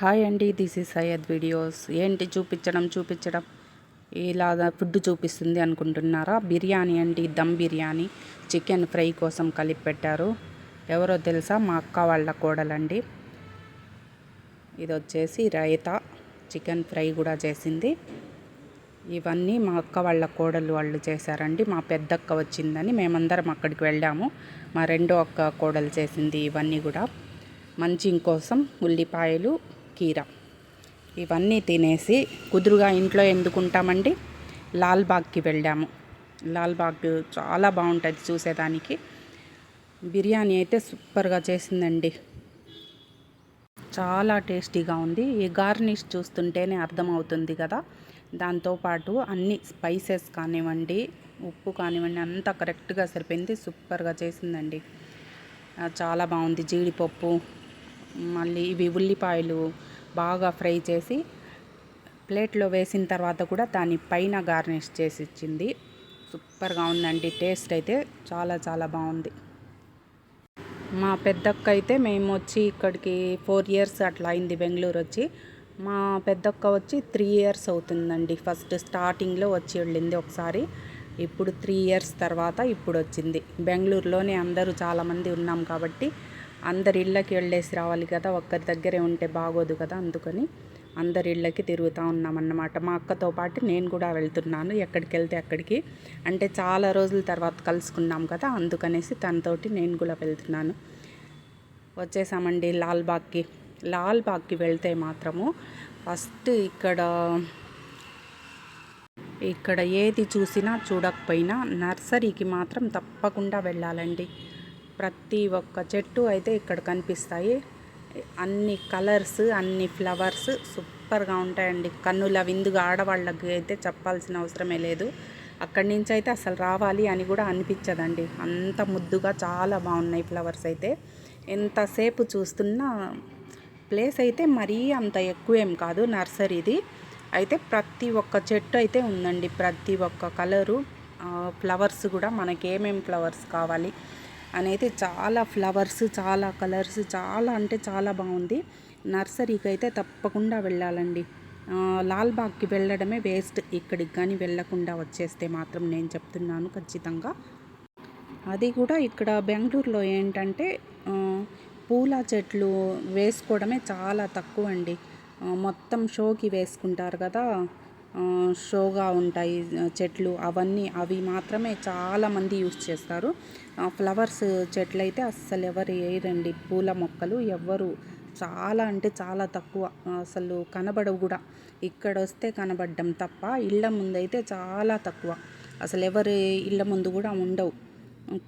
Hi అండి this is Syed videos. ఏంటి చూపించడం చూపించడం? ఇలా ఫుడ్ చూపిస్తుంది అనుకుంటున్నారా? బిర్యానీ అండి దమ్ బిర్యానీ. చికెన్ ఫ్రై కోసం కలిపి పెట్టారు. ఎవరో తెలుసా? మా అక్క వాళ్ళ కోడలండి. ఇది వచ్చేసి రైతా చికెన్ ఫ్రై కూడా చేసింది. ఇవన్నీ మా అక్క వాళ్ళ కోడలు వాళ్ళు చేశారండి. మా పెద్దక్క వచ్చిందని మేమందరం అక్కడికి వెళ్ళాము. మా రెండో అక్క కోడలు చేసింది ఇవన్నీ కూడా. మంచి కోసం ఉల్లిపాయలు కీర. ఇవన్నీ తినేసి కుదురుగా ఇంట్లో ఎందుకుంటామండి? లాల్బాగ్కి వెళ్ళాము. లాల్బాగ్ చాలా బాగుంటుంది చూసేదానికి. బిర్యానీ అయితే సూపర్గా చేసిందండి. చాలా టేస్టీగా ఉంది. ఈ గార్నిష్ చూస్తుంటేనే అర్థమవుతుంది కదా. దాంతోపాటు అన్ని స్పైసెస్ కానివ్వండి ఉప్పు కానివ్వండి అంతా కరెక్ట్గా సరిపోయింది. సూపర్గా చేసిందండి. చాలా బాగుంది జీడిపప్పు. మళ్ళీ ఇవి ఉల్లిపాయలు బాగా ఫ్రై చేసి ప్లేట్లో వేసిన తర్వాత కూడా దాని పైన గార్నిష్ చేసి ఇచ్చింది. సూపర్గా ఉందండి టేస్ట్ అయితే చాలా చాలా బాగుంది. మా పెద్దక్క అయితే మేము వచ్చి ఇక్కడికి ఫోర్ ఇయర్స్ అట్లా అయింది బెంగళూరు వచ్చి. మా పెద్దక్క వచ్చి త్రీ ఇయర్స్ అవుతుందండి ఫస్ట్ స్టార్టింగ్లో వచ్చి వెళ్ళింది ఒకసారి. ఇప్పుడు త్రీ ఇయర్స్ తర్వాత ఇప్పుడు వచ్చింది. బెంగళూరులోనే అందరూ చాలామంది ఉన్నాం కాబట్టి అందరి ఇళ్ళకి వెళ్ళేసి రావాలి కదా ఒక్కరి దగ్గరే ఉంటే బాగోదు కదా అందుకని అందరి ఇళ్ళకి తిరుగుతూ ఉన్నామన్నమాట. మా అక్కతో పాటు నేను కూడా వెళ్తున్నాను ఎక్కడికి వెళ్తే అక్కడికి. అంటే చాలా రోజుల తర్వాత కలుసుకున్నాం కదా అందుకనేసి తనతోటి నేను కూడా వెళ్తున్నాను. వచ్చేసామండి లాల్బాగ్కి. లాల్బాగ్కి వెళ్తే మాత్రము ఫస్ట్ ఇక్కడ ఇక్కడ ఏది చూసినా చూడకపోయినా నర్సరీకి మాత్రం తప్పకుండా వెళ్ళాలండి. ప్రతి ఒక్క చెట్టు అయితే ఇక్కడ కనిపిస్తాయి. అన్ని కలర్స్ అన్ని ఫ్లవర్స్ సూపర్గా ఉంటాయండి. కన్నుల విందుగా ఆడవాళ్ళకి అయితే చెప్పాల్సిన అవసరమే లేదు. అక్కడి నుంచి అయితే అసలు రావాలి అని కూడా అనిపించదండి. అంత ముద్దుగా చాలా బాగున్నాయి ఫ్లవర్స్ అయితే. ఎంతసేపు చూస్తున్నా ప్లేస్ అయితే మరీ అంత ఎక్కువేం కాదు నర్సరీది. అయితే ప్రతి ఒక్క చెట్టు అయితే ఉందండి. ప్రతి ఒక్క కలరు ఫ్లవర్స్ కూడా మనకి ఏమేమి ఫ్లవర్స్ కావాలి అనేది చాలా ఫ్లవర్స్ చాలా కలర్స్ చాలా అంటే చాలా బాగుంది. నర్సరీకి అయితే తప్పకుండా వెళ్ళాలండి. లాల్బాగ్కి వెళ్ళడమే వేస్ట్. ఇక్కడికి కానీ వెళ్ళకుండా వచ్చేస్తే మాత్రం నేను చెప్తున్నాను ఖచ్చితంగా. అది కూడా ఇక్కడ బెంగళూరులో ఏంటంటే పూల చెట్లు వేసుకోవడమే చాలా తక్కువ అండి మొత్తం షోకి వేసుకుంటారు కదా. షోగా ఉంటాయి చెట్లు అవన్నీ అవి మాత్రమే చాలామంది యూస్ చేస్తారు. ఫ్లవర్స్ చెట్లు అయితే అస్సలు ఎవరు వేయరండి. పూల మొక్కలు ఎవ్వరు చాలా అంటే చాలా తక్కువ. అసలు కనబడవు కూడా. ఇక్కడ వస్తే కనబడ్డం తప్ప ఇళ్ళ ముందైతే చాలా తక్కువ. అసలు ఎవరు ఇళ్ళ ముందు కూడా ఉండవు.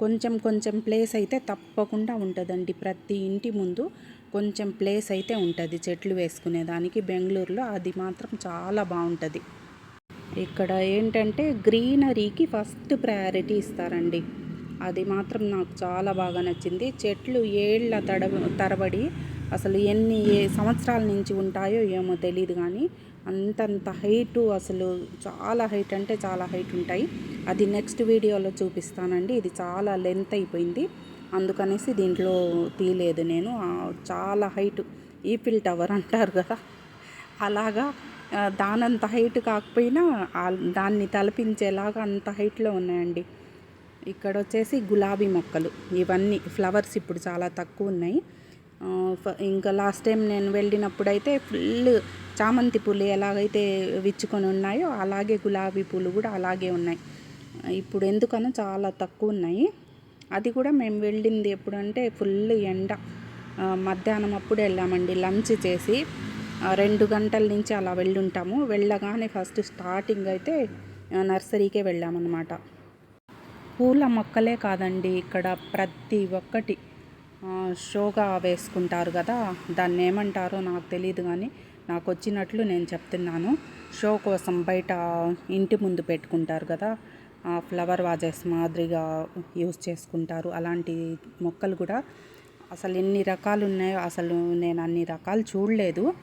కొంచెం కొంచెం ప్లేస్ అయితే తప్పకుండా ఉంటుందండి. ప్రతి ఇంటి ముందు కొంచెం ప్లేస్ అయితే ఉంటుంది చెట్లు వేసుకునేదానికి బెంగళూరులో అది మాత్రం చాలా బాగుంటుంది. ఇక్కడ ఏంటంటే గ్రీనరీకి ఫస్ట్ ప్రయారిటీ ఇస్తారండి. అది మాత్రం నాకు చాలా బాగా నచ్చింది. చెట్లు ఏళ్ళ తడ తరబడి అసలు ఎన్ని ఏ సంవత్సరాల నుంచి ఉంటాయో ఏమో తెలియదు కానీ అంతంత హైటు అసలు చాలా హైట్ అంటే చాలా హైట్ ఉంటాయి. అది నెక్స్ట్ వీడియోలో చూపిస్తానండి. ఇది చాలా లెంత్ అయిపోయింది. అందుకనేసి దీంట్లో తీయలేదు నేను. చాలా హైట్. ఈఫిల్ టవర్ అంటారు కదా. అలాగా దానంత హైట్ కాకపోయినా దాన్ని తలపించేలాగా అంత హైట్లో ఉన్నాయండి. ఇక్కడ వచ్చేసి గులాబీ మొక్కలు. ఇవన్నీ ఫ్లవర్స్ ఇప్పుడు చాలా తక్కువ ఉన్నాయి. ఇంకా లాస్ట్ టైం నేను వెళ్ళినప్పుడు అయితే ఫుల్ చామంతి పూలు ఎలాగైతే విచ్చుకొని ఉన్నాయో అలాగే గులాబీ పూలు కూడా అలాగే ఉన్నాయి. ఇప్పుడు ఎందుకనో చాలా తక్కువ ఉన్నాయి. అది కూడా మేము వెళ్ళింది ఎప్పుడంటే ఫుల్ ఎండ. మధ్యాహ్నం అప్పుడు వెళ్ళామండి లంచ్ చేసి. రెండు గంటల నుంచి అలా వెళ్ళుంటాము. వెళ్ళగానే ఫస్ట్ స్టార్టింగ్ అయితే నర్సరీకే వెళ్ళామన్నమాట. పూల మొక్కలే కాదండి ఇక్కడ ప్రతి ఒక్కటి. షోగా వేసుకుంటారు కదా దాన్ని ఏమంటారో నాకు తెలియదు కానీ నాకు వచ్చినట్లు నేను చెప్తున్నాను. షో కోసం బయట ఇంటి ముందు పెట్టుకుంటారు కదా ఫ్లవర్ వాజెస్ మాదిరిగా యూస్ చేసుకుంటారు. అలాంటి మొక్కలు కూడా అసలు ఎన్ని రకాలు ఉన్నాయో అసలు నేను అన్ని రకాలు చూడలేదు.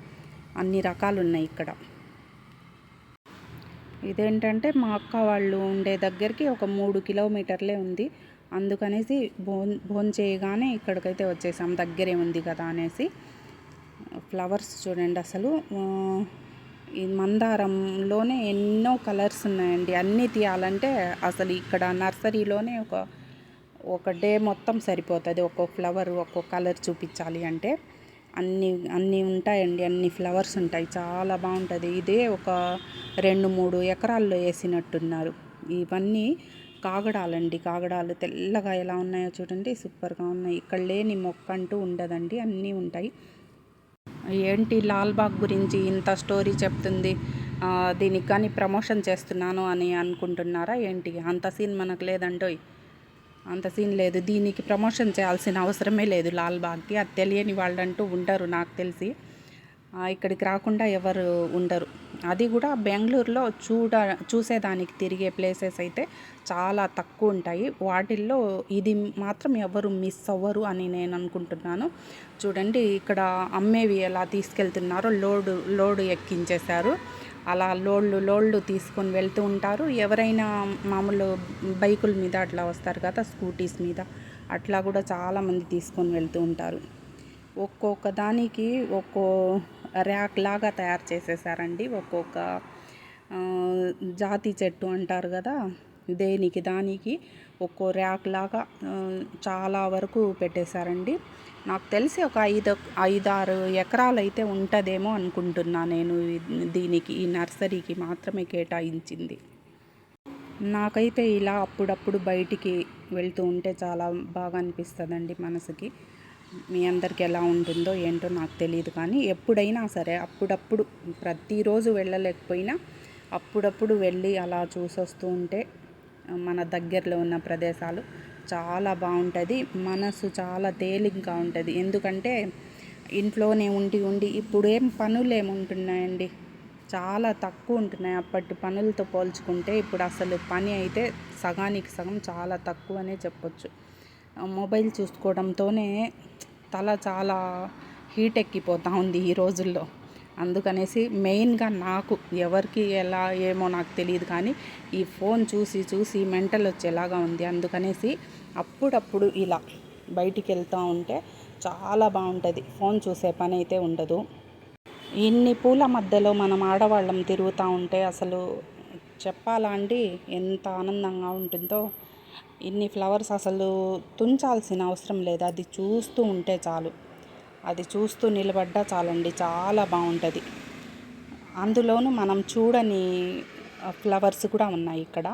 అన్ని రకాలు ఉన్నాయి ఇక్కడ. ఇదేంటంటే మా అక్క వాళ్ళు ఉండే దగ్గరికి ఒక మూడు కిలోమీటర్లే ఉంది. అందుకనేసి భోన్ భోన్ చేయగానే ఇక్కడికైతే వచ్చేసాం. దగ్గరే ఉంది కదా అనేసి. ఫ్లవర్స్ చూడండి అసలు ఈ మందారంలోనే ఎన్నో కలర్స్ ఉన్నాయండి. అన్నీ తీయాలంటే అసలు ఇక్కడ నర్సరీలోనే ఒక ఒక డే మొత్తం సరిపోతుంది. ఒక్కొక్క ఫ్లవర్ ఒక్కొక్క కలర్ చూపించాలి అంటే అన్నీ అన్నీ ఉంటాయండి. అన్ని ఫ్లవర్స్ ఉంటాయి. చాలా బాగుంటుంది. ఇదే ఒక రెండు మూడు ఎకరాల్లో వేసినట్టున్నారు. ఇవన్నీ కాగడాలండి. కాగడాలు తెల్లగా ఎలా ఉన్నాయో చూడండి. సూపర్గా ఉన్నాయి. ఇక్కడ లేని మొక్క అంటూ ఉండదండి. అన్నీ ఉంటాయి. ఏంటి లాల్బాగ్ గురించి ఇంత స్టోరీ చెప్తుంది? దీనికి కానీ ప్రమోషన్ చేస్తున్నాను అని అనుకుంటున్నారా ఏంటి? అంత సీన్ మనకు లేదండోయ్. అంత సీన్ లేదు. దీనికి ప్రమోషన్ చేయాల్సిన అవసరమే లేదు లాల్బాగ్కి అది తెలియని వాళ్ళంటూ ఉండరు నాకు తెలిసి. ఇక్కడికి రాకుండా ఎవరు ఉండరు. అది కూడా బెంగళూరులో చూడ చూసేదానికి తిరిగే ప్లేసెస్ అయితే చాలా తక్కువ ఉంటాయి. వాటిల్లో ఇది మాత్రం ఎవరు మిస్ అవ్వరు అని నేను అనుకుంటున్నాను. చూడండి ఇక్కడ అమ్మేవి ఎలా తీసుకెళ్తున్నారో లోడు లోడు ఎక్కించేశారు. అలా లోళ్ళు లోళ్ళు తీసుకొని వెళ్తూ ఉంటారు. ఎవరైనా మామూలు బైకుల మీద అట్లా వస్తారు కదా స్కూటీస్ మీద అట్లా కూడా చాలామంది తీసుకొని వెళ్తూ ఉంటారు. ఒక్కొక్క దానికి ఒక్కో ర్యాక్ లాగా తయారు చేసేసారండి. ఒక్కొక్క జాతి చెట్టు అంటారు కదా దేనికి దానికి ఒక్కో ర్యాక్ లాగా చాలా వరకు పెట్టేశారండి. నాకు తెలిసి ఒక ఐదు ఐదారు ఎకరాలు అయితే ఉంటుందేమో అనుకుంటున్నా నేను దీనికి ఈ నర్సరీకి మాత్రమే కేటాయించింది. నాకైతే ఇలా అప్పుడప్పుడు బయటికి వెళ్తూ ఉంటే చాలా బాగా అనిపిస్తుందండి మనసుకి. మీ అందరికి ఎలా ఉంటుందో ఏంటో నాకు తెలియదు కానీ ఎప్పుడైనా సరే అప్పుడప్పుడు ప్రతిరోజు వెళ్ళలేకపోయినా అప్పుడప్పుడు వెళ్ళి అలా చూసొస్తూ ఉంటే మన దగ్గరలో ఉన్న ప్రదేశాలు చాలా బాగుంటుంది. మనసు చాలా తేలిగ్గా ఉంటుంది. ఎందుకంటే ఇంట్లోనే ఉండి ఉండి ఇప్పుడు ఏం పనులు ఏముంటున్నాయండి చాలా తక్కువ ఉంటున్నాయి. అప్పటి పనులతో పోల్చుకుంటే ఇప్పుడు అసలు పని అయితే సగానికి సగం చాలా తక్కువనే చెప్పొచ్చు. మొబైల్ చూసుకోవడంతోనే తల చాలా హీట్ ఎక్కిపోతూ ఉంది ఈ రోజుల్లో. అందుకనేసి మెయిన్గా నాకు ఎవరికి ఎలా ఏమో నాకు తెలియదు కానీ ఈ ఫోన్ చూసి చూసి మెంటల్ వచ్చేలాగా ఉంది. అందుకనేసి అప్పుడప్పుడు ఇలా బయటికి వెళ్తూ ఉంటే చాలా బాగుంటుంది. ఫోన్ చూసే పని అయితే ఉండదు. ఇన్ని పూల మధ్యలో మనం ఆడవాళ్ళం తిరుగుతూ ఉంటే అసలు చెప్పాలా అండి? ఎంత ఆనందంగా ఉంటుందో. ఇన్ని ఫ్లవర్స్ అసలు తుంచాల్సిన అవసరం లేదు. అది చూస్తూ ఉంటే చాలు. అది చూస్తూ నిలబడ్డా చాలండి. చాలా బాగుంటుంది. అందులోనూ మనం చూడని ఫ్లవర్స్ కూడా ఉన్నాయి ఇక్కడ.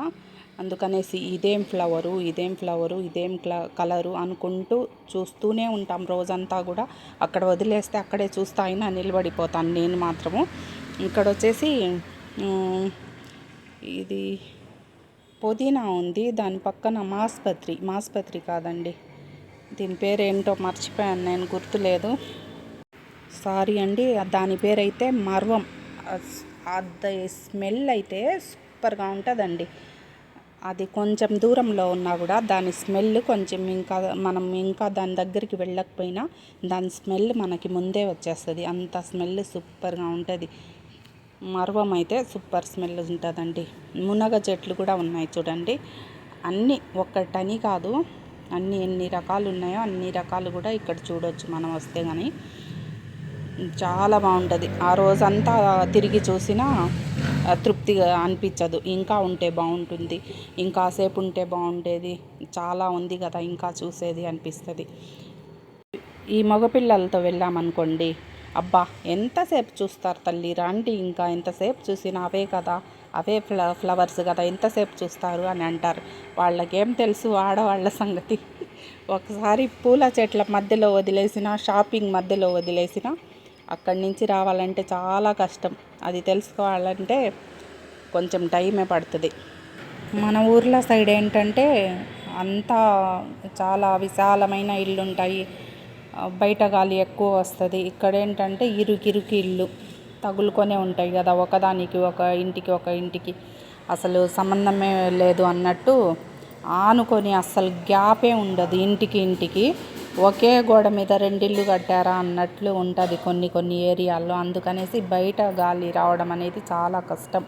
అందుకనేసి ఇదేం ఫ్లవరు ఇదేం ఫ్లవరు ఇదేం క్ల కలరు అనుకుంటూ చూస్తూనే ఉంటాం రోజంతా కూడా. అక్కడ వదిలేస్తే అక్కడే చూస్తా అయినా నిలబడిపోతాను నేను మాత్రము. ఇక్కడ వచ్చేసి ఇది పుదీనా ఉంది దాని పక్కన మాస్పత్రి. మాస్పత్రి కాదండి. దీని పేరు ఏంటో మర్చిపోయాను నేను గుర్తులేదు. సారీ అండి దాని పేరైతే మర్వం. అది స్మెల్ అయితే సూపర్గా ఉంటుందండి. అది కొంచెం దూరంలో ఉన్నా కూడా దాని స్మెల్ కొంచెం ఇంకా మనం ఇంకా దాని దగ్గరికి వెళ్ళకపోయినా దాని స్మెల్ మనకి ముందే వచ్చేస్తుంది. అంత స్మెల్ సూపర్గా ఉంటుంది. మర్వం అయితే సూపర్ స్మెల్ ఉంటుందండి. మునగ చెట్లు కూడా ఉన్నాయి చూడండి. అన్నీ ఒక్కటని కాదు అన్ని ఎన్ని రకాలు ఉన్నాయో అన్ని రకాలు కూడా ఇక్కడ చూడొచ్చు మనం వస్తే కానీ చాలా బాగుంటుంది. ఆ రోజంతా తిరిగి చూసినా తృప్తిగా అనిపించదు. ఇంకా ఉంటే బాగుంటుంది. ఇంకాసేపు ఉంటే బాగుండేది. చాలా ఉంది కదా ఇంకా చూసేది అనిపిస్తుంది. ఈ మగపిల్లలతో వెళ్ళామనుకోండి అబ్బా ఎంతసేపు చూస్తారు తల్లి? రండి ఇంకా ఎంతసేపు చూసినా అవే కదా అవే ఫ్ల ఫ్లవర్స్ కదా ఎంతసేపు చూస్తారు అని అంటారు. వాళ్ళకేం తెలుసు ఆడవాళ్ళ సంగతి? ఒకసారి పూల చెట్ల మధ్యలో వదిలేసిన షాపింగ్ మధ్యలో వదిలేసిన అక్కడి నుంచి రావాలంటే చాలా కష్టం. అది తెలుసుకోవాలంటే కొంచెం టైమే పడుతుంది. మన ఊర్ల సైడ్ ఏంటంటే అంతా చాలా విశాలమైన ఇల్లు ఉంటాయి బయట గాలి ఎక్కువ వస్తుంది. ఇక్కడ ఏంటంటే ఇరుకిరుకి ఇల్లు తగులుకొనే ఉంటాయి కదా ఒకదానికి ఒక ఇంటికి ఒక ఇంటికి. అసలు సంబంధమే లేదు అన్నట్టు ఆనుకొని అస్సలు గ్యాపే ఉండదు ఇంటికి ఇంటికి. ఒకే గోడ మీద రెండిల్లు కట్టారా అన్నట్లు ఉంటుంది కొన్ని కొన్ని ఏరియాల్లో. అందుకనేసి బయట గాలి రావడం అనేది చాలా కష్టం.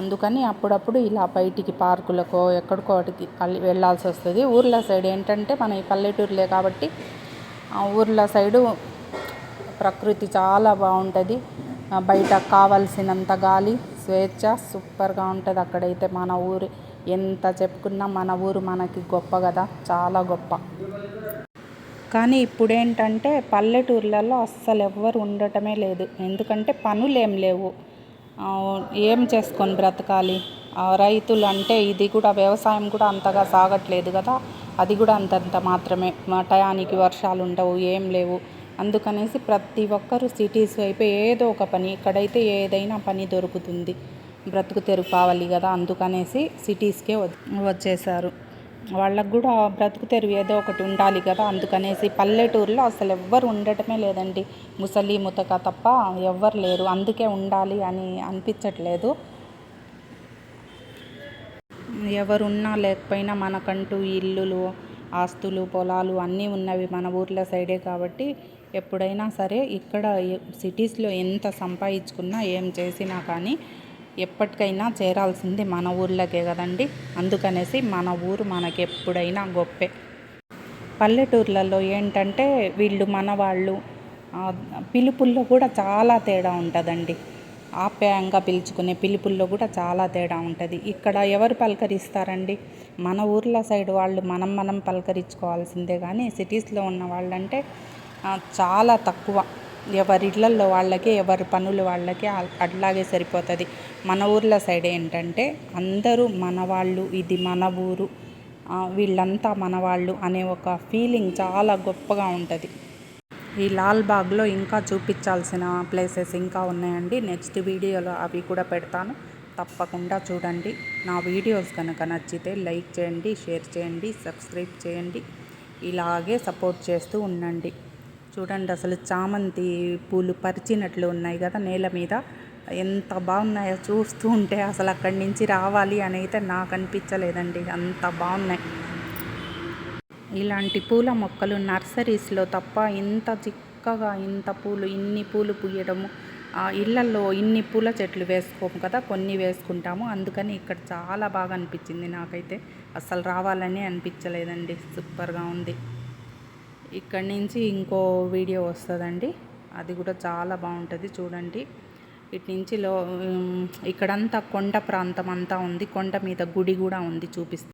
అందుకని అప్పుడప్పుడు ఇలా బయటికి పార్కులకో ఎక్కడికో ఒకటికి వెళ్ళాల్సి వస్తుంది ఊర్ల సైడ్ ఏంటంటే మన ఈ పల్లెటూరులే కాబట్టి ఊర్ల సైడు ప్రకృతి చాలా బాగుంటుంది. బయట కావలసినంత గాలి స్వేచ్ఛ సూపర్గా ఉంటుంది అక్కడైతే మన ఊరు. ఎంత చెప్పుకున్నా మన ఊరు మనకి గొప్ప కదా చాలా గొప్ప. కానీ ఇప్పుడేంటంటే పల్లెటూర్లలో అస్సలు ఎవ్వరు ఉండటమే లేదు. ఎందుకంటే పనులు ఏం లేవు ఏం చేసుకొని బ్రతకాలి? రైతులు అంటే ఇది కూడా వ్యవసాయం కూడా అంతగా సాగట్లేదు కదా. అది కూడా అంతంత మాత్రమే. మా టయానికి వర్షాలు ఉండవు ఏం లేవు. అందుకనేసి ప్రతి ఒక్కరూ సిటీస్ వైపు ఏదో ఒక పని ఇక్కడైతే ఏదైనా పని దొరుకుతుంది. బ్రతుకు తెరువు కావాలి కదా. అందుకనేసి సిటీస్కే వచ్చేసారు. వాళ్ళకు కూడా బ్రతుకు తెరువు ఏదో ఒకటి ఉండాలి కదా. అందుకనేసి పల్లెటూరులో అసలు ఎవ్వరు ఉండటమే లేదండి. ముసలి ముతక తప్ప ఎవ్వరు లేరు. అందుకే ఉండాలి అని అనిపించట్లేదు. ఎవరున్నా లేకపోయినా మనకంటూ ఇల్లులు ఆస్తులు పొలాలు అన్నీ ఉన్నవి మన ఊర్లో సైడే కాబట్టి ఎప్పుడైనా సరే ఇక్కడ సిటీస్లో ఎంత సంపాదించుకున్నా ఏం చేసినా కానీ ఎప్పటికైనా చేరాల్సింది మన ఊర్లకే కదండి. అందుకనేసి మన ఊరు మనకి ఎప్పుడైనా గొప్పే. పల్లెటూర్లలో ఏంటంటే వీళ్ళు మనవాళ్ళు వాళ్ళు పిలుపుల్లో కూడా చాలా తేడా ఉంటుందండి. ఆప్యాయంగా పిలుచుకునే పిలుపుల్లో కూడా చాలా తేడా ఉంటుంది. ఇక్కడ ఎవరు పలకరిస్తారండి? మన ఊర్ల సైడ్ వాళ్ళు మనం మనం పలకరించుకోవాల్సిందే కానీ సిటీస్లో ఉన్న వాళ్ళంటే చాలా తక్కువ. ఎవరి ఇళ్ళల్లో వాళ్ళకి ఎవరి పనులు వాళ్ళకి అట్లాగే సరిపోతుంది. మన ఊర్ల సైడ్ ఏంటంటే అందరూ మన వాళ్ళు ఇది మన ఊరు వీళ్ళంతా మనవాళ్ళు అనే ఒక ఫీలింగ్ చాలా గొప్పగా ఉంటుంది. ఈ లాల్ బాగ్లో ఇంకా చూపించాల్సిన ప్లేసెస్ ఇంకా ఉన్నాయండి. నెక్స్ట్ వీడియోలో అవి కూడా పెడతాను. తప్పకుండా చూడండి. నా వీడియోస్ కనుక నచ్చితే లైక్ చేయండి షేర్ చేయండి సబ్స్క్రైబ్ చేయండి. ఇలాగే సపోర్ట్ చేస్తూ ఉండండి. చూడండి అసలు చామంతి పూలు పరిచినట్లు ఉన్నాయి కదా నేల మీద. ఎంత బాగున్నాయో చూస్తూ ఉంటే అసలు అక్కడి నుంచి రావాలి అని అయితే నాకు అనిపించలేదండి. అంత బాగున్నాయి. ఇలాంటి పూల మొక్కలు నర్సరీస్లో తప్ప ఇంత చిక్కగా ఇంత పూలు ఇన్ని పూలు పూయడము ఆ ఇళ్ళల్లో ఇన్ని పూల చెట్లు వేసుకోము కదా కొన్ని వేసుకుంటాము. అందుకని ఇక్కడ చాలా బాగా అనిపించింది నాకైతే. అసలు రావాలని అనిపించలేదండి. సూపర్గా ఉంది. ఇక్కడి నుంచి ఇంకో వీడియో వస్తుందండి. అది కూడా చాలా బాగుంటుంది చూడండి. ఇటు నుంచి లో ఇక్కడంతా కొండ ప్రాంతం అంతా ఉంది. కొండ మీద గుడి కూడా ఉంది చూపిస్తుంది